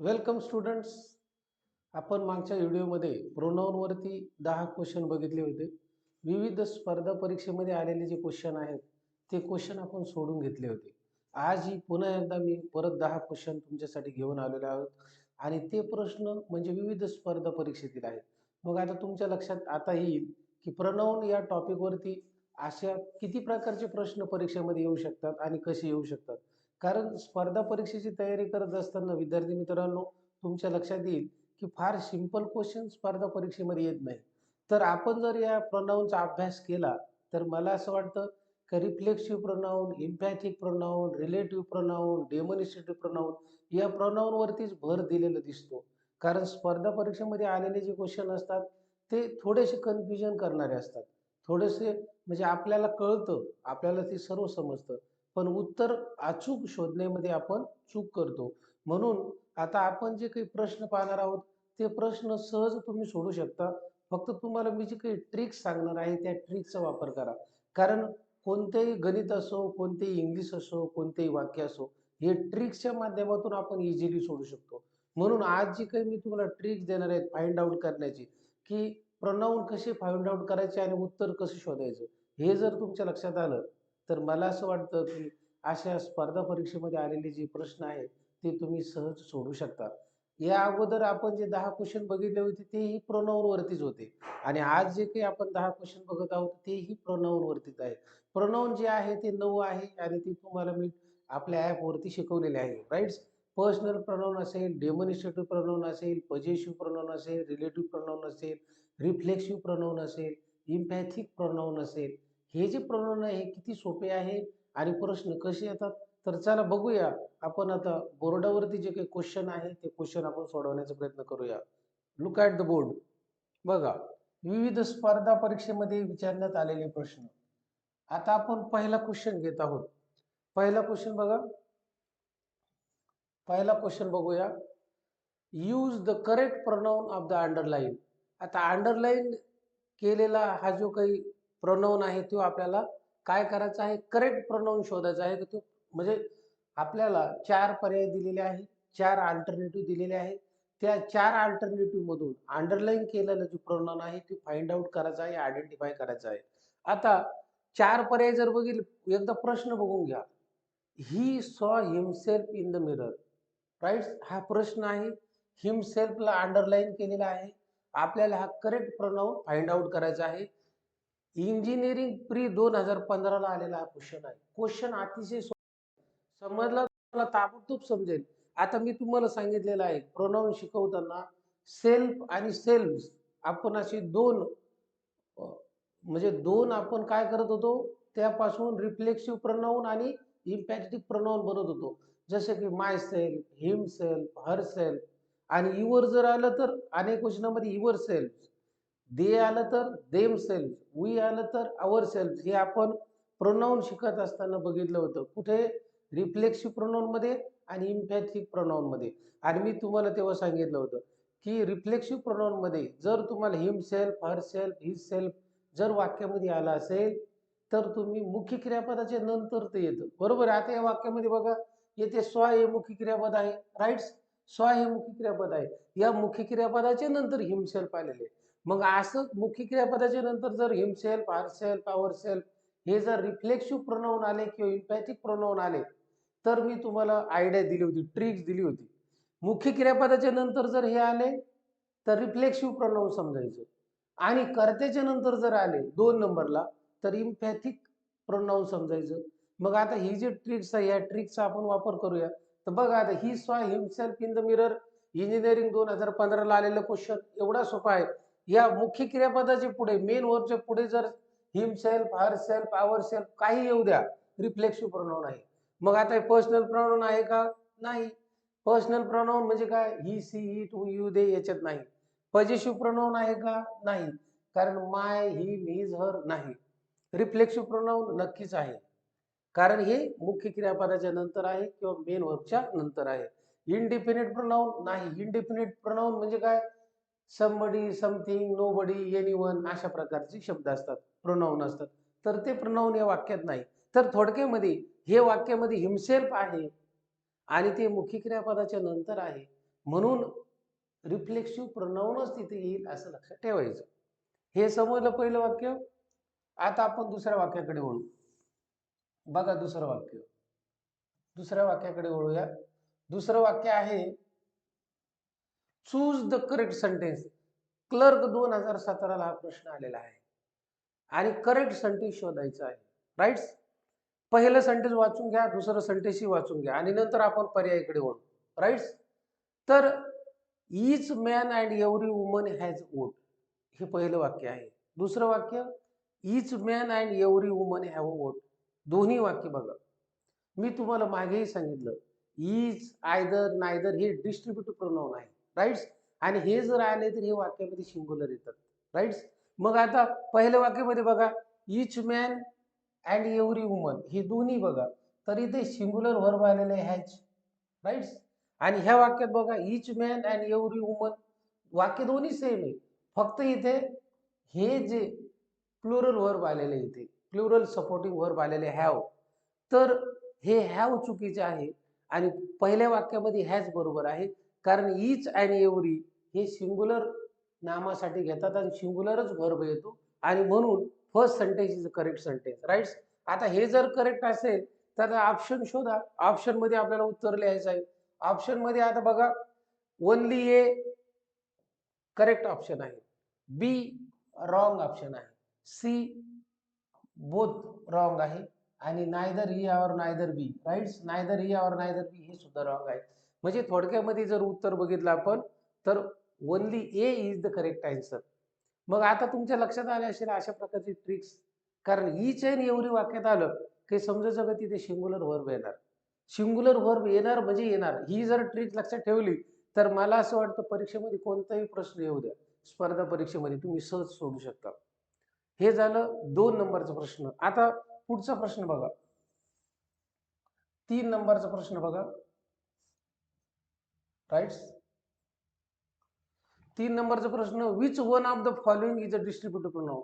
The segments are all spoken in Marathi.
वेलकम स्टुडंट्स आपण मागच्या व्हिडिओमध्ये प्रोनाऊनवरती दहा क्वेश्चन बघितले होते. विविध स्पर्धा परीक्षेमध्ये आलेले जे क्वेश्चन आहेत ते क्वेश्चन आपण सोडून घेतले होते. आजही पुन्हा एकदा मी परत दहा क्वेश्चन तुमच्यासाठी घेऊन आलेले आहोत. आणि ते प्रश्न म्हणजे विविध स्पर्धा परीक्षेतील आहेत. मग आता तुमच्या लक्षात आता येईल की प्रोनाऊन या टॉपिकवरती अशा किती प्रकारचे प्रश्न परीक्षेमध्ये येऊ शकतात आणि कसे येऊ शकतात. कारण स्पर्धा परीक्षेची तयारी करत असताना विद्यार्थी मित्रांनो तुमच्या लक्षात येईल की फार सिंपल क्वेश्चन स्पर्धा परीक्षेमध्ये येत नाही तर आपण जर या प्रोनाऊनचा अभ्यास केला तर मला असं वाटतं का reflexive pronoun emphatic pronoun relative pronoun demonstrative pronoun या प्रोनाऊनवरतीच भर दिलेला दिसतो. कारण स्पर्धा परीक्षेमध्ये आलेले जे क्वेश्चन असतात ते थोडेसे कन्फ्युजन करणारे असतात. थोडेसे म्हणजे आपल्याला कळतं आपल्याला ते सर्व समजतं. पण उत्तर अचूक शोधण्यामध्ये आपण चूक करतो. म्हणून आता आपण जे काही प्रश्न पाहणार आहोत ते प्रश्न सहज तुम्ही सोडू शकता. फक्त तुम्हाला मी जे काही ट्रिक्स सांगणार आहे त्या ट्रिक्सचा वापर करा. कारण कोणतेही गणित असो कोणतेही इंग्लिश असो कोणतेही वाक्य असो हे ट्रिक्सच्या माध्यमातून आपण इझिली सोडू शकतो. म्हणून आज जी काही मी तुम्हाला ट्रिक्स देणार आहेत फाइंड आउट करण्याची की प्रोनाऊन कसे फाइंड आउट करायचे आणि उत्तर कसं शोधायचं हे जर तुमच्या लक्षात आलं तर मला असं वाटतं की अशा स्पर्धा परीक्षेमध्ये आलेले जे प्रश्न आहेत ते तुम्ही सहज सोडू शकता. या अगोदर आपण जे दहा क्वेश्चन बघितले होते तेही प्रोनाऊनवरतीच होते. आणि आज जे काही आपण दहा क्वेश्चन बघत आहोत तेही प्रोनाऊनवरतीच आहे प्रोनाऊन जे आहे ते नऊ आहे आणि ते तुम्हाला मी आपल्या ॲपवरती शिकवलेले आहे. राईट पर्सनल प्रोनाऊन असेल डेमोनिस्ट्रेटिव्ह प्रोनाऊन असेल पजेशिव्ह प्रोनाऊन असेल रिलेटिव्ह प्रोनाऊन असेल रिफ्लेक्सिव्ह प्रोनाऊन असेल इम्पॅथिक प्रोनाऊन असेल. हे जे प्रोनाऊन आहे हे किती सोपे आहे आणि प्रश्न कसे येतात? तर चला बघूया. आपण आता बोर्डावरती जे काही क्वेश्चन आहे ते क्वेश्चन आपण सोडवण्याचा प्रयत्न करूया. लुक ॲट द बोर्ड बघा. विविध स्पर्धा परीक्षेमध्ये विचारण्यात आलेले प्रश्न. आता आपण पहिला क्वेश्चन घेत आहोत. पहिला क्वेश्चन बघा. पहिला क्वेश्चन बघूया. Use the correct pronoun of the underline आता अंडरलाईन केलेला हा जो काही प्रोनाऊन आहे तो आपल्याला काय करायचा आहे? करेक्ट प्रोनाऊन शोधायचा आहे. तो म्हणजे आपल्याला चार पर्याय दिलेले आहे चार अल्टरनेटिव्ह दिलेले आहे त्या चार अल्टरनेटिव्ह मधून अंडरलाईन केलेलं जे प्रोनाऊन आहे ते फाइंड आउट करायचं आहे आयडेंटिफाय करायचं आहे. आता चार पर्याय जर बघितले एकदा प्रश्न बघून घ्या. He saw himself in the mirror right हा प्रश्न आहे. हिमसेल्फला अंडरलाईन केलेला आहे. आपल्याला हा करेक्ट प्रोनाऊन फाइंड आउट करायचा आहे. इंजिनिअरिंग प्री दोन हजार पंधराला आलेला हा क्वेश्चन आहे. क्वेश्चन अतिशय समजला? तुम्हाला ताबडतोब समजेल. आता मी तुम्हाला सांगितलेलं आहे प्रोनाऊन शिकवताना सेल्फ आणि सेल्फ आपण असे दोन म्हणजे दोन आपण काय करत होतो? त्यापासून रिफ्लेक्सिव्ह प्रोनाऊन आणि इम्पॅथेटिक प्रोनाऊन बनवत होतो. जसे की myself himself herself आणि युवर जर आलं तर अनेक क्वेश्चनामध्ये युवर सेल्फ दे आलं तर देम सेल्फ वी आलं तर आवर सेल्फ. हे आपण प्रोनाऊन शिकत असताना बघितलं होतं. कुठे? रिफ्लेक्सिव्ह प्रोनाऊनमध्ये आणि इम्पॅथिक प्रोनाऊनमध्ये आणि मी तुम्हाला तेव्हा सांगितलं होतं की रिफ्लेक्सिव्ह प्रोनाऊनमध्ये जर तुम्हाला himself herself his self जर वाक्यामध्ये आला असेल तर तुम्ही मुख्य क्रियापदाच्या नंतर ते येतं. बरोबर आहे? आता या वाक्यामध्ये बघा येथे स्व हे मुख्य क्रियापद आहे. राईट स्व हे मुख्य क्रियापद आहे. या मुख्य क्रियापदाच्या नंतर हिमसेल्फ आलेले आहे. मग असं मुख्य क्रियापदाच्या नंतर जर हिमसेल्फ आर सेल्फ आवर सेल्फ हे जर रिफ्लेक्सिव्ह प्रोनाऊन आले किंवा इम्पॅथिक प्रोनाऊन आले तर मी तुम्हाला आयडिया दिली होती ट्रिक्स दिली होती. मुख्य क्रियापदाच्या नंतर जर हे आले तर रिफ्लेक्सिव्ह प्रोनाऊन समजायचं. आणि कर्त्याच्या नंतर जर आले दोन नंबरला तर इम्पॅथिक प्रोनाऊन समजायचं. मग आता ही जी ट्रिक्स आहे या ट्रिक्सचा आपण वापर करूया. तर बघा आता he saw himself in the mirror engineering दोन हजार पंधराला आलेलं क्वेश्चन एवढा सोपा आहे. या मुख्य क्रियापदाच्या पुढे मेन वर्बच्या पुढे जर हिम सेल्फ हर सेल्फ आवर सेल्फ काही येऊ द्या रिफ्लेक्सिव्ह प्रोनाऊन आहे. मग आता पर्सनल प्रोनाऊन आहे का? नाही. पर्सनल प्रोनाऊन म्हणजे काय? He she he to you they याच्यात नाही. पजेशिव्ह प्रोनाऊन आहे का? नाही. कारण माय ही मीज हर नाही. रिफ्लेक्सिव्ह प्रोनाऊन नक्कीच आहे. कारण हे मुख्य क्रियापदाच्या नंतर आहे किंवा मेन वर्बच्या नंतर आहे. इनडिफिनिट प्रोनाऊन नाही. इनडिफिनिट प्रोनाऊन म्हणजे काय? Somebody something nobody anyone अशा प्रकारचे शब्द असतात प्रोनाऊन असतात. तर ते प्रोनाऊन या वाक्यात नाही. तर थोडक्यामध्ये हे वाक्यामध्ये हिमसेल्फ आहे आणि ते मुख्य क्रियापदाच्या नंतर आहे. म्हणून रिफ्लेक्सिव्ह प्रोनाऊनच तिथे येईल असं लक्षात ठेवायचं. हे समजलं पहिलं वाक्य? आता आपण दुसऱ्या वाक्याकडे वळू. बघा दुसरं वाक्य. दुसऱ्या वाक्याकडे वळूया. दुसरं वाक्य आहे choose the correct sentence. Clerk दोन हजार सतराला हा प्रश्न आलेला आहे. आणि करेक्ट सेंटेन्स शोधायचा आहे. राईट्स पहिलं सेंटेन्स वाचून घ्या दुसरं सेंटेन्सही वाचून घ्या आणि नंतर आपण पर्यायीकडे वळू. राईट्स तर each man and every woman has vote हे पहिलं वाक्य आहे. दुसरं वाक्य each man and every woman have vote दोन्ही वाक्य बघा. मी तुम्हाला मागेही सांगितलं. इज आयदर नायदर हे डिस्ट्रीब्युटिव्ह प्रोनाऊन आहे. राईट्स? आणि हे जर आले तर हे वाक्यामध्ये सिंग्युलर येतात. राईट्स? मग आता पहिल्या वाक्यामध्ये बघा each man and every woman हे दोन्ही बघा तर इथे सिंग्युलर व्हर्ब आलेले हॅच राईट्स? आणि ह्या वाक्यात बघा each man and every woman वाक्य दोन्ही सेम आहे. फक्त इथे हे जे प्लुरल व्हर्ब आलेले इथे प्लुरल सपोर्टिंग व्हर्ब आलेले हॅव तर हे हॅव चुकीचे आहे. आणि पहिल्या वाक्यामध्ये हॅच बरोबर आहे. कारण ईच अँड एव्हरी हे सिंग्युलर नामासाठी घेतात आणि सिंग्युलरच वर्ब येतो. आणि म्हणून first sentence is correct sentence rights आता हे जर करेक्ट असेल तर ऑप्शन शोधा. ऑप्शनमध्ये आपल्याला उत्तर लिहायचं आहे. ऑप्शनमध्ये आता बघा ओनली ए करेक्ट ऑप्शन आहे. बी रॉंग ऑप्शन आहे. सी बोथ रॉंग आहे. आणि neither he or neither B rights neither he or neither B हे सुद्धा रॉंग आहे. म्हणजे थोडक्यामध्ये जर उत्तर बघितलं आपण तर only A is the correct answer मग आता तुमच्या लक्षात आले असेल अशा प्रकारची ट्रिक्स कारण ईच अँड एवढी वाक्यात आलं की समजायचं का तिथे शिंगुलर व्हर्ब येणार. सिंग्युलर वर्ब येणार म्हणजे येणार. ही जर ट्रिक लक्षात ठेवली तर मला असं वाटतं परीक्षेमध्ये कोणताही प्रश्न येऊ द्या. स्पर्धा परीक्षेमध्ये तुम्ही सहज सोडू शकता. हे झालं दोन नंबरचा प्रश्न. आता पुढचा प्रश्न बघा. तीन नंबरचा प्रश्न बघा. राईट्स तीन नंबरचा प्रश्न which one of the following is a distributive pronoun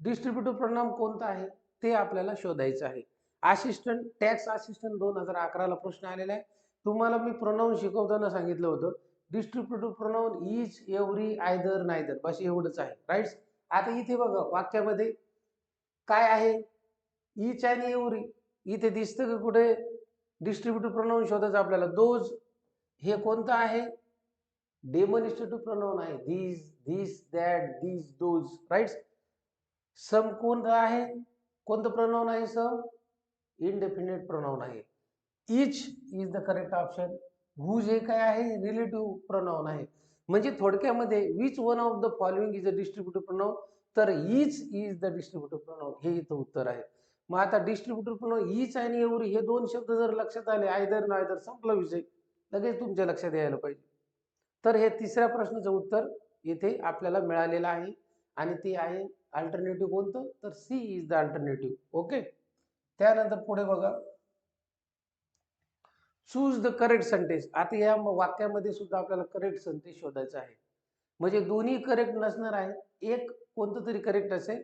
distributive pronoun कोणता आहे? ते आपल्याला शोधायचं आहे. असिस्टंट टॅक्स असिस्टंट दोन हजार अकराला प्रश्न आलेला आहे. तुम्हाला मी प्रोनाऊन शिकवताना सांगितलं होतं. Distributive pronoun is every either neither बस एवढंच आहे. राईट्स आता इथे बघा वाक्यामध्ये काय आहे? इच आणि एव्हरी इथे दिसतं की कुठे? डिस्ट्रीब्युटिव्ह प्रोनाऊन शोधायचं आपल्याला. दोज हे कोणतं आहे? डेमॉनिस्ट्रेटिव्ह प्रोनाऊन आहे. These this that these those rights some कोणतं आहे? कोणतं प्रोनाऊन आहे सम इनडेफिनेट प्रोनाऊन आहे. Each is the correct option whose हे काय आहे? रिलेटिव्ह प्रोनाऊन आहे. म्हणजे थोडक्यामध्ये which one of the following is a distributive pronoun तर each is the distributive pronoun हे इथं उत्तर आहे. मग आता डिस्ट्रीब्युटिव्ह प्रोनाऊन इच आणि एवरी हे दोन शब्द जर लक्षात आले आयदर नायदर संपला विषय. लगेच तुमच्या लक्षात यायला पाहिजे. तर हे तिसऱ्या प्रश्नाचं उत्तर इथे आपल्याला मिळालेलं आहे. आणि ते आहे अल्टरनेटिव्ह कोणतं? तर C is the alternative okay त्यानंतर पुढे बघा. चूज द करेक्ट सेंटेन्स आता या वाक्यामध्ये सुद्धा आपल्याला करेक्ट सेंटेन्स शोधायचा आहे. म्हणजे दोन्ही करेक्ट नसणार आहे. एक कोणतं तरी करेक्ट असेल.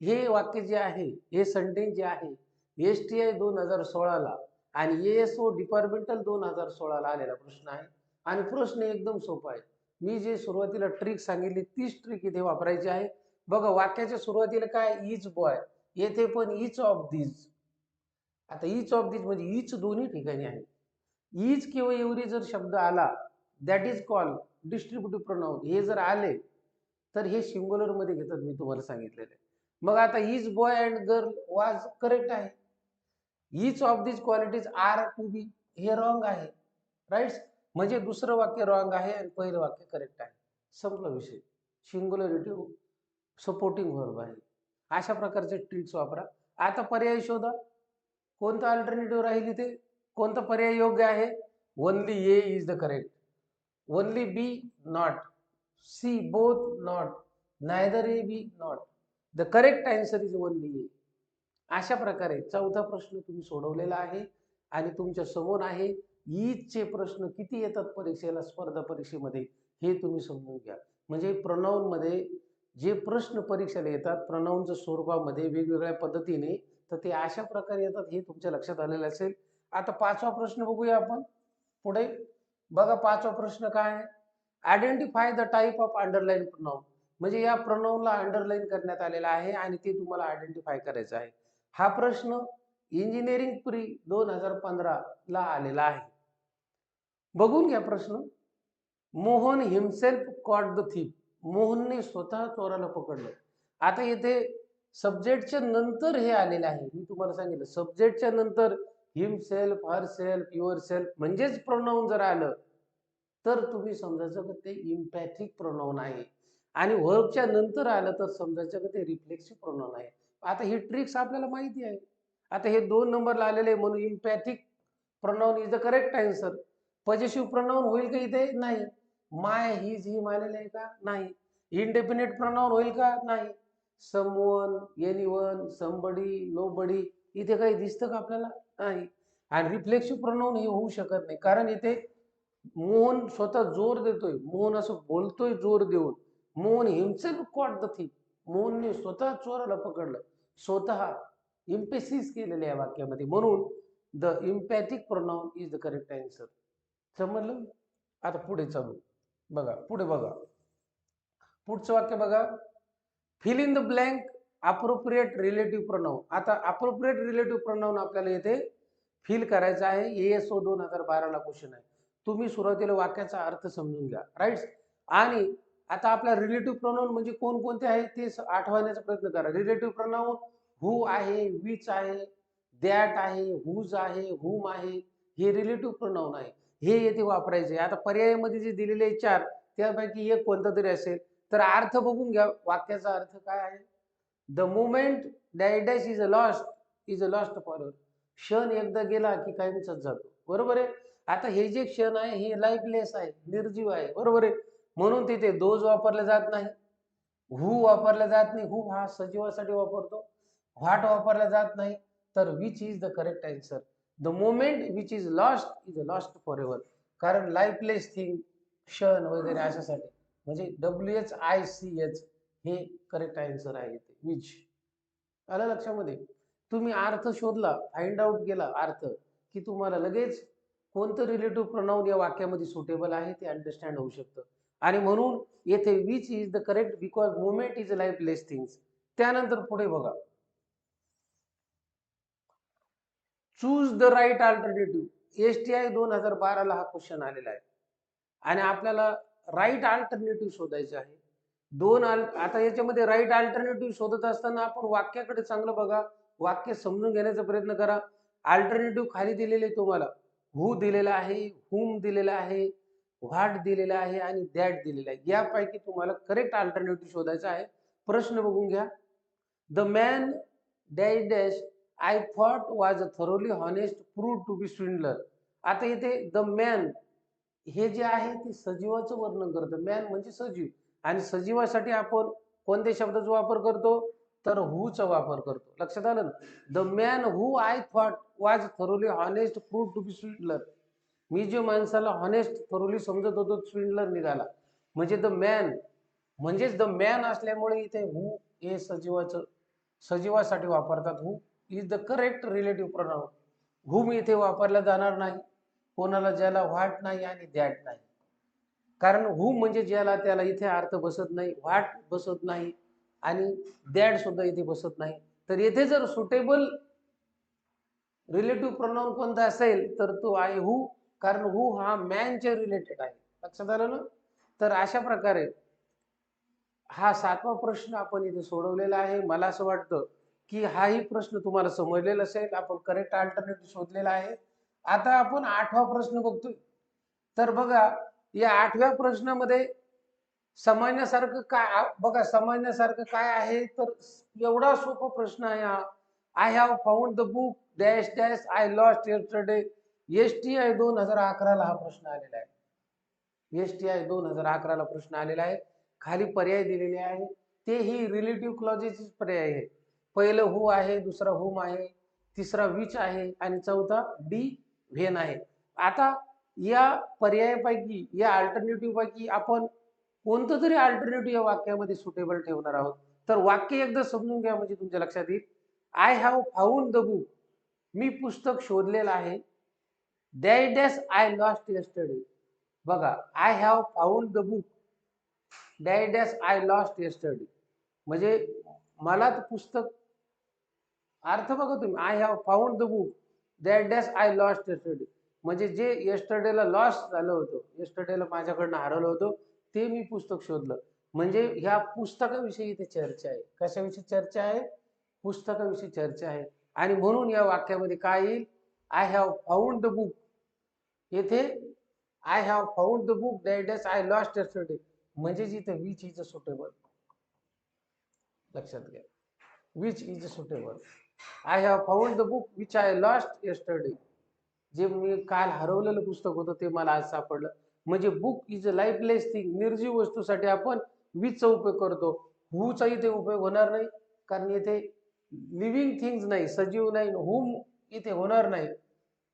हे वाक्य जे आहे हे सेंटेन्स जे आहे एस टी आय दोन हजार सोळाला आणि ए एस ओ डिपार्टमेंटल दोन हजार सोळाला आलेला प्रश्न आहे. आणि प्रश्न एकदम सोपा आहे. मी जे सुरुवातीला ट्रिक सांगितली तीच ट्रिक इथे वापरायची आहे. बघा वाक्याच्या सुरुवातीला काय? इच बॉय येथे पण इच ऑफ दीज आता इच ऑफ दीज म्हणजे इच दोन्ही ठिकाणी आहे. इच किंवा एवढी जर शब्द आला that is call distributive pronoun हे जर आले तर हे सिंगुलरमध्ये घेतात मी तुम्हाला सांगितलेलं मग आता is boy and girl was correct आहे. Each of these qualities are to be हे रॉंग आहे. राईट म्हणजे दुसरं वाक्य रॉंग आहे आणि पहिलं वाक्य करेक्ट आहे. संपला विषय. सिंग्युलरिटी सपोर्टिंग व्हर्ब आहे. अशा प्रकारचे ट्रिक्स वापरा. आता पर्याय शोधा. कोणता अल्टरनेटिव्ह राहील इथे? कोणता पर्याय योग्य आहे? Only A is the correct only B not C both not neither A B not the correct answer is only A अशा प्रकारे चौथा प्रश्न तुम्ही सोडवलेला आहे आणि तुमच्यासमोर आहे ईदचे प्रश्न किती येतात परीक्षेला स्पर्धा परीक्षेमध्ये हे तुम्ही समजून घ्या. म्हणजे प्रणवमध्ये जे प्रश्न परीक्षेला येतात प्रणवच्या स्वरूपामध्ये वेगवेगळ्या पद्धतीने तर ते अशा प्रकारे येतात हे तुमच्या लक्षात आलेलं असेल. आता पाचवा प्रश्न बघूया आपण. पुढे बघा पाचवा प्रश्न काय आहे. Identify the type of underline pronoun म्हणजे या प्रणवला अंडरलाईन करण्यात आलेला आहे आणि ते तुम्हाला आयडेंटिफाय करायचं आहे. हा प्रश्न इंजिनिअरिंग प्री दोन हजार पंधराला आलेला आहे. बघून घ्या प्रश्न. Mohan himself caught the thief मोहनने स्वतः चोराला पकडलं. आता येथे सब्जेक्टच्या नंतर हे आलेलं आहे. मी तुम्हाला सांगितलं सब्जेक्टच्या नंतर himself herself yourself म्हणजेच प्रोनाऊन जर आलं तर तुम्ही समजायचं का ते इम्पॅथिक प्रोनाऊन आहे. आणि वर्कच्या नंतर आलं तर समजायचं का ते रिफ्लेक्सिव्ह प्रोनाऊन आहे. आता हे ट्रिक्स आपल्याला माहिती आहे. आता हे दोन नंबरला आलेले आहे म्हणून emphatic pronoun is the correct answer positive pronoun होईल का इथे? नाही. माय हिज ही आलेले आहे का? नाही. इंडेफिनेट प्रोनाऊन होईल का? नाही. समवन एनिवन समबडी नोबडी इथे काही दिसतं का आपल्याला? नाही. आणि रिफ्लेक्सिव्ह प्रोनाऊन हे होऊ शकत नाही. कारण इथे मोहन स्वतः जोर देतोय. मोहन असं बोलतोय जोर देऊन. Mohan himself caught the thing मोहनने स्वतः चोराला पकडलं. स्वतः इम्पेसिस केलेलं या वाक्यामध्ये. म्हणून the emphatic pronoun is the correct answer समजलं? आता पुढे चालू. बघा पुढे बघा. पुढचं वाक्य बघा. Fill in the blank appropriate relative pronoun आता अप्रोप्रिएट रिलेटिव्ह प्रोनाऊन आपल्याला येथे फिल करायचं आहे. ए एस ओ दोन हजार बाराला क्वेश्चन आहे. तुम्ही सुरुवातीला वाक्याचा अर्थ समजून घ्या. राईट आणि आता आपला रिलेटिव्ह प्रोनाऊन म्हणजे कोणकोणते आहे ते आठवण्याचा प्रयत्न करा. रिलेटिव्ह प्रोनाऊन हु आहे विच आहे दॅट आहे हुज आहे हुम आहे हे रिलेटिव्ह प्रोनाऊन आहे. हे येथे वापरायचे आता पर्यायामध्ये जे दिलेले चार त्यापैकी एक कोणता तरी असेल. तर अर्थ बघून घ्या. वाक्याचा अर्थ काय आहे? The moment dash is a lost is a lost for क्षण एकदा गेला की कायमचाच जातो. बरोबर आहे? आता हे जे क्षण आहे हे लाईफलेस आहे निर्जीव आहे. बरोबर आहे? म्हणून तिथे दोज वापरले जात नाही. हू वापरला जात नाही. हू हा सजीवासाठी वापरतो. व्हाट वापरला जात नाही. तर which is the correct answer the moment which is lost is lost for ever कारण लाईफलेस थिंग क्षण वगैरे अशासाठी. म्हणजे W H I C H हे करेक्ट आन्सर आहे विच आलं लक्षामध्ये? तुम्ही अर्थ शोधला फाइंड आउट केला अर्थ की तुम्हाला लगेच कोणतं रिलेटिव्ह प्रोनाऊन या वाक्यामध्ये सुटेबल आहे ते अंडरस्टँड होऊ शकतं. आणि म्हणून येथे which is the correct because movement is lifeless things त्यानंतर पुढे बघा. Choose the right alternative S T I दोन हजार बाराला हा क्वेश्चन आलेला आहे. आणि आपल्याला राईट अल्टरनेटिव्ह शोधायचे आहे. दोन आल आता याच्यामध्ये राईट अल्टरनेटिव्ह शोधत असताना आपण वाक्याकडे चांगलं बघा. वाक्य समजून घेण्याचा प्रयत्न करा. अल्टरनेटिव्ह खाली दिलेले तुम्हाला. हु दिलेला आहे हुम दिलेला आहे व्हाट दिलेला आहे आणि दॅट दिलेला आहे. यापैकी तुम्हाला करेक्ट अल्टरनेटिव्ह शोधायचा आहे. प्रश्न बघून घ्या. The man dash dash I thought was a thoroughly honest prove to be swindler आता इथे द मॅन हे जे आहे ते सजीवाचं वर्णन करतं. मॅन म्हणजे सजीव. आणि सजीवासाठी आपण कोणत्या शब्दाचा वापर करतो? तर हूचा वापर करतो. लक्षात आलं ना? The man who I thought was thoroughly honest prove to be swindler मी जे माणसाला हॉनेस्ट थोरली समजत होतो स्विंडलर निघाला. म्हणजे द मॅन म्हणजेच द मॅन असल्यामुळे इथे हू हे सजीवाचं सजीवासाठी वापरतात. Who is the correct relative pronoun whom इथे वापरला जाणार नाही. कोणाला ज्याला व्हाट नाही आणि दॅट नाही. कारण हू म्हणजे ज्याला त्याला इथे अर्थ बसत नाही व्हाट बसत नाही आणि दॅट सुद्धा इथे बसत नाही. तर येथे जर सुटेबल रिलेटिव्ह प्रोनाऊन कोणता असेल तर तो आय हू कारण हू हा मॅनच्या रिलेटेड आहे. लक्षात आलं ना? तर अशा प्रकारे हा सातवा प्रश्न आपण इथे सोडवलेला आहे. मला असं वाटतं की हाही प्रश्न तुम्हाला समजलेला असेल. आपण करेक्ट अल्टरनेटिव्ह शोधलेला आहे. आता आपण आठवा प्रश्न बघतोय. तर बघा या आठव्या प्रश्नामध्ये समजण्यासारखं काय बघा समजण्यासारखं काय आहे? तर एवढा सोपा प्रश्न आहे हा. I have found the book dash dash I lost yesterday S T I दोन हजार अकराला हा प्रश्न आलेला आहे. एस टी आय दोन हजार अकराला प्रश्न आलेला आहे. खाली पर्याय दिलेले आहे. ते ही रिलेटिव्ह क्लॉजेसचे पर्याय आहे. पहिलं हू आहे दुसरा हुम आहे तिसरा विच आहे आणि चौथा डी व्हेन आहे. आता या पर्यायापैकी या अल्टरनेटिव्ह पैकी आपण कोणतं तरी अल्टरनेटिव्ह या वाक्यामध्ये सुटेबल ठेवणार आहोत. तर वाक्य एकदा समजून घ्या म्हणजे तुमच्या लक्षात येईल. I have found the book मी पुस्तक शोधलेलं आहे. That dash I lost yesterday बघा I have found the book that dash I lost yesterday. म्हणजे मला तर पुस्तक अर्थ बघा तुम्ही I have found the book that dash I lost yesterday. म्हणजे जे येस्टरडेला लॉस झालं होतं येस्टरडेला माझ्याकडनं हरवलं होतं ते मी पुस्तक शोधलं. म्हणजे ह्या पुस्तकाविषयी इथे चर्चा आहे. कशाविषयी चर्चा आहे? पुस्तकाविषयी चर्चा आहे. आणि म्हणून या वाक्यामध्ये काय येईल? I have found the book येथे I have found the book that dash I lost yesterday. म्हणजे जिथे विच इज अ सुटेबल लक्षात घ्या. Which is a suitable I have found the book which I lost yesterday. जे मी काल हरवलेलं पुस्तक होतं ते मला आज सापडलं. म्हणजे book is a lifeless thing निर्जीव वस्तूसाठी आपण विचचा उपयोग करतो? हुचा इथे उपयोग होणार नाही. कारण येथे लिव्हिंग थिंग्स नाही सजीव नाही हुम इथे होणार नाही.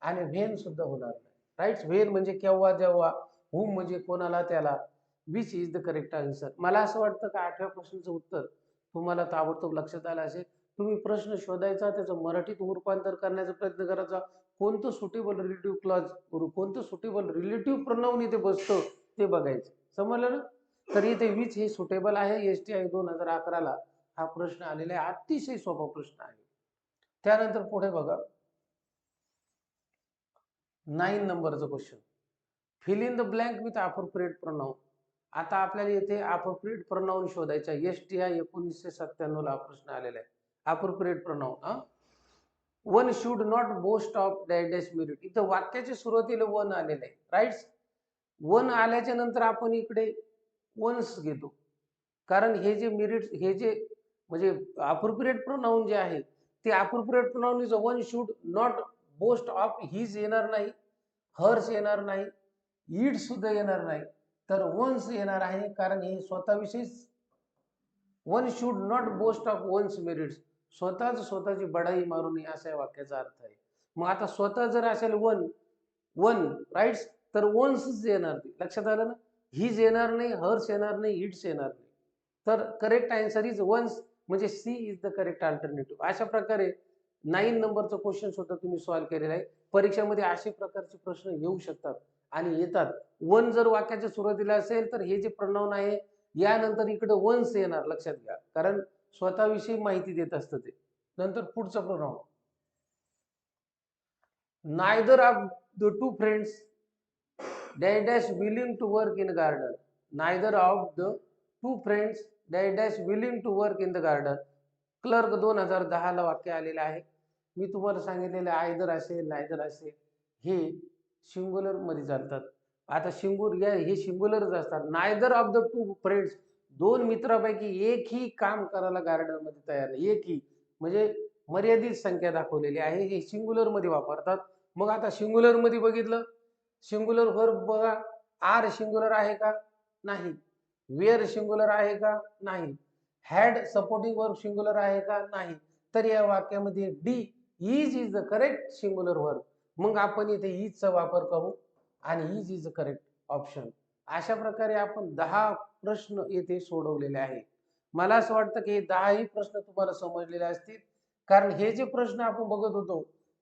आणि व्हेन सुद्धा होणार नाही. राईट व्हेन म्हणजे केव्हा जेव्हा हुम म्हणजे कोणाला त्याला. Which is the correct answer मला असं वाटतं का आठव्या प्रश्नाचं उत्तर तुम्हाला ताबडतोब लक्षात आलं असेल. तुम्ही प्रश्न शोधायचा त्याचं मराठीत रूपांतर करण्याचा प्रयत्न करायचा. कोणतं सुटेबल रिलेटिव्ह क्लॉज कोणतं सुटेबल रिलेटिव्ह प्रणवन इथे बसतं ते बघायचं. समजलं ना? तर इथे विच हे सुटेबल आहे? एस टी आय दोन हजार अकराला हा प्रश्न आलेला आहे. अतिशय सोपा प्रश्न आहे. त्यानंतर पुढे बघा. नाईन नंबरचं question fill in the blank with appropriate pronoun आता आपल्याला येथे अप्रोप्रिएट प्रोनाऊन शोधायचा एस टी आय एकोणीसशे सत्त्याण्णवला ला प्रश्न आलेला आहे. अप्रोप्रिएट प्रोनाऊन हा? One should not boast of dash merit इथं वाक्याच्या सुरुवातीला वन आलेलं आहे. राईट्स वन आल्याच्यानंतर आपण इकडे वन्स घेतो. कारण हे जे मेरिट हे जे म्हणजे अप्रोप्रिएट प्रोनाऊन जे आहे ते appropriate pronoun is one should not boast of his येणार नाही हर्स येणार नाही ईड सुद्धा येणार नाही. तर वन्स येणार आहे कारण हे स्वतःविषयीच one should not boast of one's merits. स्वतःच स्वतःची बढाई मारू नये असा या वाक्याचा अर्थ आहे. मग आता स्वतः जर असेल वन वन राईट्स तर वन्सच येणार नाही. लक्षात आलं ना? हिज येणार नाही हर्स येणार नाही हिट्स येणार नाही. तर करेक्ट आन्सर इज वन्स म्हणजे C is the correct alternative अशा प्रकारे नाईन नंबरचा क्वेश्चन सुद्धा तुम्ही सॉल्व्ह केलेला आहे. परीक्षेमध्ये असे प्रकारचे प्रश्न येऊ शकतात आणि येतात. वन जर वाक्याच्या सुरुवातीला असेल तर हे जे प्रणवन आहे यानंतर इकडे वन्स येणार लक्षात घ्या. कारण स्वतःविषयी माहिती देत असतं ते. नंतर पुढचं pronoun neither of the two friends dash dash willing to work in garden neither of the two friends dash dash willing to work in the garden clerk दोन हजार दहा ला वाक्य आलेलं आहे. मी तुम्हाला सांगितलेलं आयदर असेल नायदर असेल हे सिंग्युलरमध्ये चालतात. आता सिंगुर या हे सिंग्युलरच असतात. Neither of the two friends दोन मित्रापैकी एकही काम करायला गार्डनमध्ये तयार नाही. एकही. म्हणजे मर्यादित संख्या दाखवलेली आहे. हे सिंग्युलरमध्ये वापरतात. मग आता सिंग्युलरमध्ये बघितलं. सिंग्युलर वर्ब बघा. आर सिंग्युलर आहे का? नाही. वेअर सिंग्युलर आहे का? नाही. हॅड सपोर्टिंग वर्ब सिंग्युलर आहे का? नाही. तर या वाक्यामध्ये D is is the correct singular verb मग आपण इथे ईजचा वापर करू आणि is is the correct option अशा प्रकारे आपण दहा प्रश्न येथे सोडवलेले आहे मला असं वाटतं की हे दहाही प्रश्न तुम्हाला समजलेले असतील. कारण हे जे प्रश्न आपण बघत होतो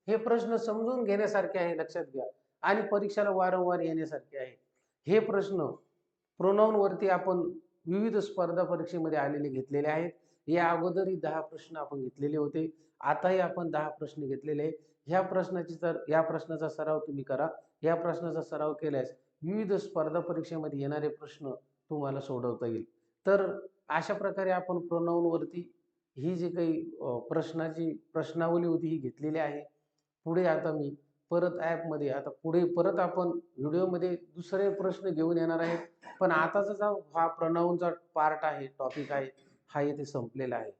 हे प्रश्न समजून घेण्यासारखे आहे लक्षात घ्या. आणि परीक्षेला वारंवार येण्यासारखे आहे. हे प्रश्न प्रोनाऊनवरती आपण विविध स्पर्धा परीक्षेमध्ये आलेले घेतलेले आहेत. या अगोदरही दहा प्रश्न आपण घेतलेले होते. आताही आपण दहा प्रश्न घेतलेले. आहे ह्या प्रश्नाची तर या प्रश्नाचा सराव तुम्ही करा. या प्रश्नाचा सराव केल्यास विविध स्पर्धा परीक्षेमध्ये येणारे प्रश्न तुम्हाला सोडवता येईल. तर अशा प्रकारे आपण प्रोनाऊनवरती ही जी काही प्रश्नाची प्रश्नावली होती ही घेतलेली आहे. पुढे आता मी परत ॲपमध्ये आता पुढे परत आपण व्हिडिओमध्ये दुसरे प्रश्न घेऊन येणार आहेत. पण आताचा जो हा प्रणाऊनचा पार्ट आहे टॉपिक आहे हा येथे संपलेला आहे.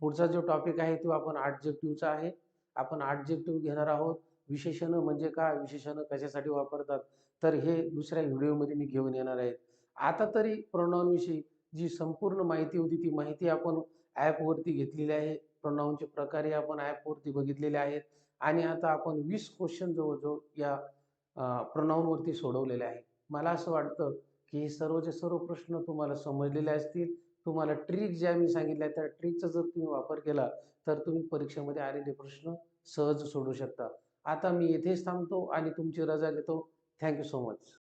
पुढचा जो टॉपिक आहे तो आपण आडजेक्टिव्हचा आहे. आपण आडजेक्टिव्ह घेणार आहोत. विशेषण म्हणजे काय? विशेषण कशासाठी वापरतात? तर हे दुसऱ्या व्हिडिओमध्ये मी घेऊन येणार आहे. आता तरी प्रोनाऊनविषयी जी संपूर्ण माहिती होती ती माहिती आपण ॲपवरती घेतलेली आहे. प्रोनाऊनचे प्रकारे आपण ॲपवरती बघितलेले आहेत. आणि आता आपण वीस क्वेश्चन जवळजवळ या प्रोनाऊनवरती सोडवलेले आहे. मला असं वाटतं की हे सर्वचे सर्व प्रश्न तुम्हाला समजलेले असतील. तुम्हाला ट्रिक ज्या मी सांगितल्या त्या ट्रिकचा जर तुम्ही वापर केला तर तुम्ही परीक्षेमध्ये आलेले प्रश्न सहज सोडू शकता. आता मी येथेच थांबतो आणि तुमची रजा घेतो. Thank you so much